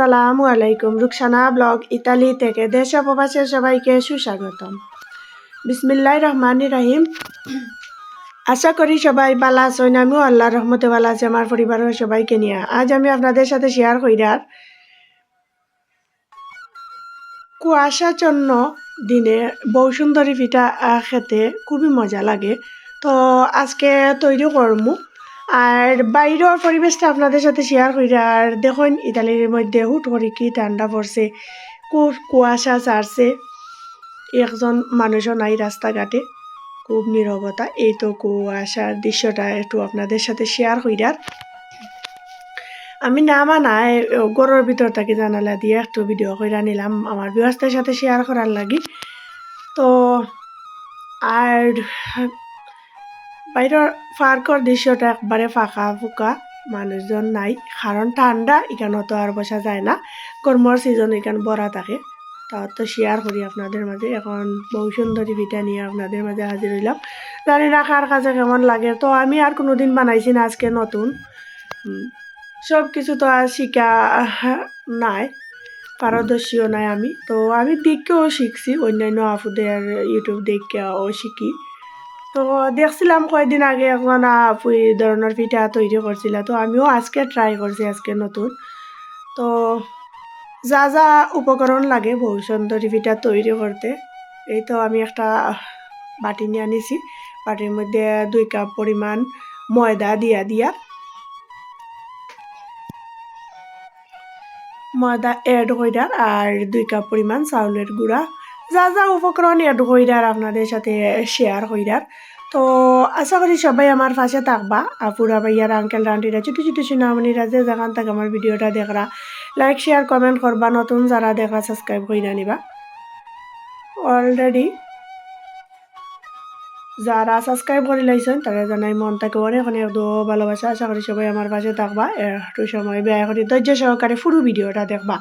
আসসালামু আলাইকুম। Rukhsana blog Italy থেকে দেশ প্রবাসের সবাইকে সুস্বাগতম। বিসমিল্লাহ রহমান রাহিম। আশা করি সবাই বালা আছেন। আমিও আল্লাহর রহমতে বালা আছে। আমার পরিবারের সবাইকে নিয়ে। আজ আমি আপনাদের সাথে শেয়ার কইরার কুয়াশাচন্ন দিনে বউ সুন্দরী পিঠা খেতে খুবই মজা লাগে। তো আজকে তৈরি করমু। আর বাইরের পরিবেশটা আপনাদের সাথে শেয়ার করি। আর দেখুন, ইতালির মধ্যে হুট করে কি ঠান্ডা পড়ছে খুব কুয়াশা চারছে একজন মানুষও নাই রাস্তাঘাটে, খুব নীরবতা। এই তো কুয়াশার দৃশ্যটা একটু আপনাদের সাথে শেয়ার কইরার আমি নামা নাই গরুর ভিতর থাকি জানালা দিয়ে একটু ভিডিও কইরা নিলাম, আমার বিবাসদের সাথে শেয়ার করার লাগি। তো, আর বাইরের পার্কর দৃশ্যটা একবারে ফাঁকা ফুকা, মানুষজন নাই, কারণ ঠান্ডা, এখানে তো আর বসা যায় না। গরমের সিজন এখানে বড়া থাকে। তাও তো শেয়ার করি আপনাদের মাঝে। এখন বহু সুন্দরী পিঠা নিয়ে আপনাদের মাঝে হাজির হইলাম। জানি না কার কাছে কেমন লাগে। তো আমি আর কোনোদিন বানাইছি না আজকে নতুন। সব কিছু তো আর শিখা নাই। পারদর্শীও নাই আমি। তো আমি দেখেও শিখছি। অন্যান্য আপুদের ইউটিউব দেখেও শিখি। তো দেখছিলাম কয়েকদিন আগে এখন এই ধরনের পিঠা তৈরি করছিল তো আমিও আজকে ট্রাই করছি আজকে নতুন। তো যা যা উপকরণ লাগে বহু সুন্দরী পিঠা তৈরি করতে এই তো আমি একটা বাটি নিয়ে আনিছি। বাটির মধ্যে দুই কাপ পরিমাণ ময়দা দিয়া দিয়া। ময়দা এড কইরার আর দুই কাপ পরিমাণ চাউলের গুঁড়া। যা যা উপকরণ এড কইরার আপনাদের সাথে শেয়ার কইরার তো আশা করি সবাই আমার পাশে থাকবা। আপুরা ভাইয়ার আঙ্কেল আন্টিরা ছোটো ছোটো সিনামণিরা যে যেখান থেকে আমার ভিডিওটা দেখরা লাইক শেয়ার কমেন্ট করবা। নতুন যারা দেখরা সাবস্ক্রাইব করে নিবা। অলরেডি যারা সাবস্ক্রাইব করে লাইছেন তারা জানাই মন থেকে অনেক অনেক দো ভালোবাসা। আশা করি সবাই আমার পাশে থাকবা। একটু সময় ব্যয় করি ধৈর্য সহকারে পুরো ভিডিওটা দেখবা।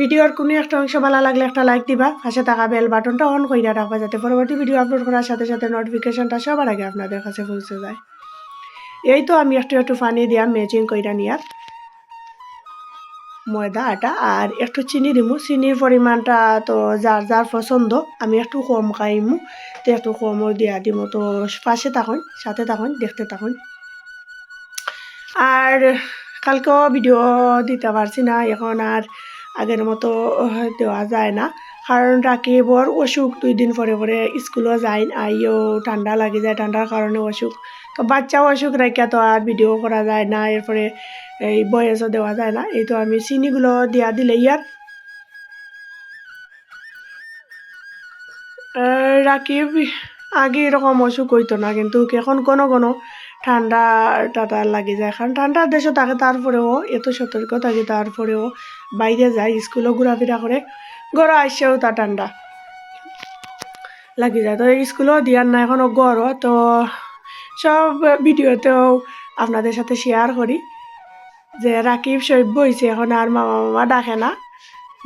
ভিডিওর কোনো একটা অংশ ভালো লাগলে একটা লাইক দিবা। পাশে থাকা বেল বাটনটা অন কইরা রাখবা যাতে পরবর্তী ভিডিও আপলোড করার সাথে সাথে নোটিফিকেশনটা সবার আগে আপনাদের কাছে পৌঁছে যায়। এই তো আমি একটু একটু ফানি দিয়া ম্যাচিং কইরা নিয়ার। ময়দা, আটা আর একটু চিনি দিমু। চিনির পরিমাণটা তো যার যার পছন্দ, আমি একটু কম খাইমু তো একটু কমও দিয়া দিমু। তো পাশে থাকুন, সাথে থাকুন, দেখতে থাকুন। আর কালকেও ভিডিও দিতে পারছি না, এখন আর আগের মতো দেওয়া যায় না। কারণ রাকিবর অসুখ দুই দিন পরে পরে স্কুলও যায়, আইও ঠান্ডা লাগে যায়। ঠান্ডার কারণে অসুখ। তো বাচ্চাও অসুখ রাখিয়া তো আর ভিডিও করা যায় না, এরপরে এই বয়সও দেওয়া যায় না, এই তো আমি চিনিগুলো দিয়া দিলে ইয়ার। রাকিব, আগে এরকম অসুখ হইতো না, কিন্তু এখন কোনো কোনো ঠান্ডা টাটা লাগে যায়, কারণ ঠান্ডার দেশে থাকে তারপরেও, এত সতর্ক থাকে তারপরেও বাইরে যায়, স্কুলও ঘোরাফেরা করে, ঘরে আসছেও তা ঠান্ডা লাগি যায়। তো স্কুলও দিয়ার না এখনও গড়ও তো সব ভিডিওতেও আপনাদের সাথে শেয়ার করি যে রাকিব সভ্য হয়েছে এখন আর মামা মামা ডাকে না।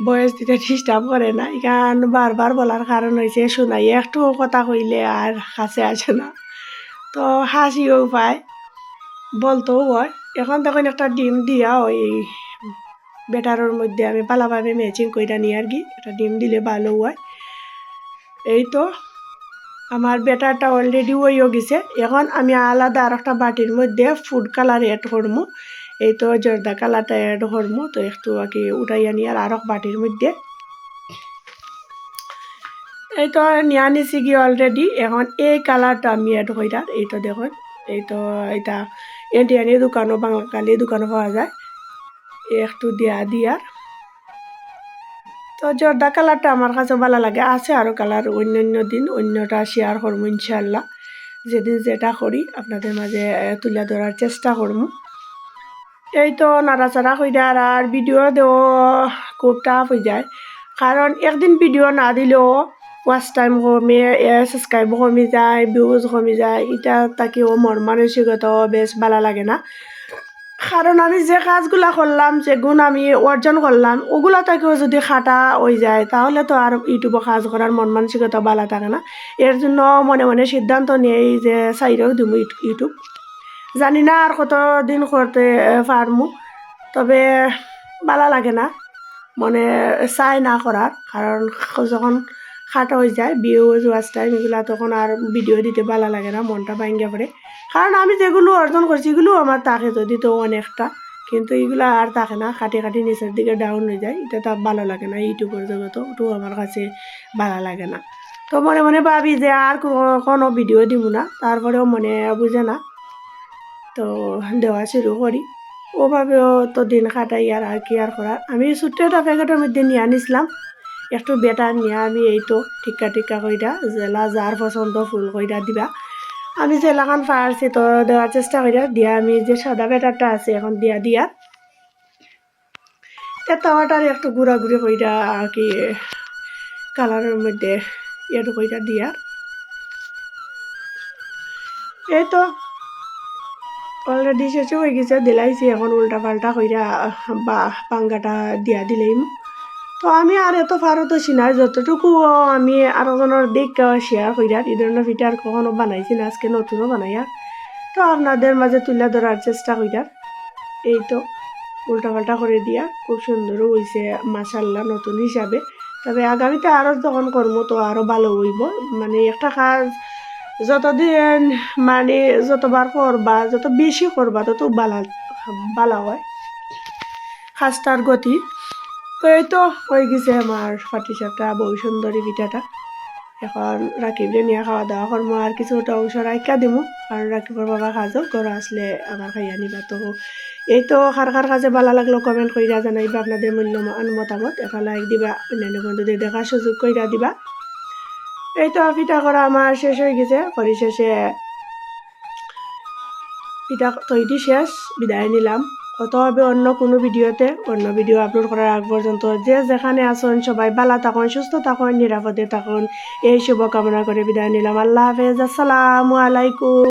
বয়স দিতে ডিস্টার্ব করে না। এখান বারবার বলার কারণ হয়েছে শোনাই একটু কথা কইলে আর কাছে আসে না। তো হাসিও পায়, বলতেও হয়। এখন তখন একটা ডিম দিয়া ওই বেটারের মধ্যে আমি ভালোভাবে ম্যাচিং কইরা নিয়ে আর কি। একটা ডিম দিলে ভালো হয়। এই তো আমার বেটারটা অলরেডি হয়েও গেছে। এখন আমি আলাদা আর একটা বাটির মধ্যে ফুড কালার এড করব এই তো জর্দা কালারটা এড করব তো একটু আর কি উঠাইয়া নিয়ে আর আরও বাটির মধ্যে। এই তো নিয়ে নিছি কি অলরেডি এখন এই কালারটা আমি এড কইরার এই তো দেখুন, এই তো এটা ইন্ডিয়ানি দোকানও, বাঙালি দোকানও পাওয়া যায়। একটু দিয়া দিয়ার তো জর্দা কালারটা আমার কাছে ভালো লাগে। আছে আরও কালার অন্য অন্য দিন অন্যটা শেয়ার করব ইনশাল্লাহ যেদিন যেটা করি আপনাদের মাঝে তুলে ধরার চেষ্টা করব। এই তো নাড়াচাড়া যায় আর ভিডিও দেও, খুব টাফ হয়ে যায়। কারণ একদিন ভিডিও না দিলেও ওয়াচ টাইম কমে সাবস্ক্রাইব কমে যায় ভিউজ কমে যায়, এটা তাকেও মন মানসিকতাও বেশ ভালো লাগে না। কারণ আমি যে কাজগুলা করলাম, যে গুণ আমি অর্জন করলাম, ওগুলা থেকেও যদি খাটা হয়ে যায়, তাহলে তো আর ইউটিউবে কাজ করার মন মানসিকতা ভালো থাকে না। এর জন্য মনে মনে সিদ্ধান্ত নিয়েই যে সাইডেও দিব ইউটিউব। জানি না আর কত দিন করতে পারমু, তবে ভালো লাগে না। মানে চাই না করার, কারণ যখন খাটো হয়ে যায় হয়ে যাওয়ার টাইম এগুলা তখন আর ভিডিও দিতে ভালো লাগে না, মনটা ভাঙ্গা পড়ে। কারণ আমি যেগুলো অর্জন করছি, এগুলো আমার তাকে যদি তো অনেকটা। কিন্তু এগুলো আর থাকে না, কাটি কাটি নিচের দিকে ডাউন হয়ে যায়, এটা তো ভালো লাগে না ইউটিউবের জগত ওটাও আমার কাছে ভালো লাগে না। তো মনে মনে ভাবি যে আর কোনো ভিডিও দিব না, তারপরেও মনে বুঝে না। তো দেওয়া শুরু করি। ওভাবেও তো দিন কাটাই আর আর কি আর করার। আমি ছোট্ট একটা প্যাকেটের মধ্যে নিয়ে আনিছিলাম। একটু বেটা নিয়ে আমি এই তো টিক্কা টিক্কা কইরা, জেলা যার পছন্দ ফুল কইরা দিবা। আমি জেলাখান পারছি তো দেওয়ার চেষ্টা কইরা, দিয়া আমি যে সাদা বেটারটা আছে এখন দিয়া দিয়া। তাওয়াটার একটু ঘুরাঘুরি কইরা আর কি কালারের মধ্যে ইয়েটা কইরা দিয়া। এই তো অলরেডি শেষে হয়ে গেছে, দিলাইছি এখন উল্টা পাল্টা কইরা বা পাঙ্গাটা দিয়া দিলেই। তো আমি আর এত পারতো না যতটুকু আমি আরেকজনের দিক শেয়ার কইরা, এই ধরনের পিঠা আর কখনো বানাইছি না, আজকে নতুনও বানাইয়া। তো আপনাদের মাঝে তুলে ধরার চেষ্টা কইরা, এই তো উল্টা পাল্টা করে দিয়া খুব সুন্দরও হয়েছে মাসাল্লাহ নতুন হিসাবে। তবে আগামীতে আরও যখন করব, তো আরও ভালো হইব। মানে একটা কাজ, যতদিন মানে যতবার করবা, যত বেশি করবা, তত বালা বালা হয়। কাজটার গতি। তো এই তো হয়ে গেছে আমার পাটি সাপটা বহু সুন্দরী পিঠাটা। এখন রাকিবরে নিয়ে খাওয়া দাওয়া করব আর কিছুটা অংশ রাখা দিমু। কারণ রাকিবর বাবা কাজও ঘর আসলে আমার খাইয়া নিবা। তো এই তো খার খার কাজে ভালো লাগল কমেন্ট কইরা জানাইবা, আপনাদের মূল্যবান মতামত। একটা লাইক দিবা, অন্যান্য বন্ধুদের দেখার সুযোগ কইরা দিবা। এই তো পিঠা করা আমার শেষ হয়ে গেছে। করি শেষে পিঠা তৈরি শেষ, বিদায় নিলাম। কত হবে অন্য কোনো ভিডিওতে, অন্য ভিডিও আপলোড করার আগ পর্যন্ত। যে যেখানে আসুন সবাই ভালো থাকুন, সুস্থ থাকুন, নিরাপদে থাকুন। এই শুভকামনা করে বিদায় নিলাম। আল্লাহ হাফেজ। আসসালামু আলাইকুম।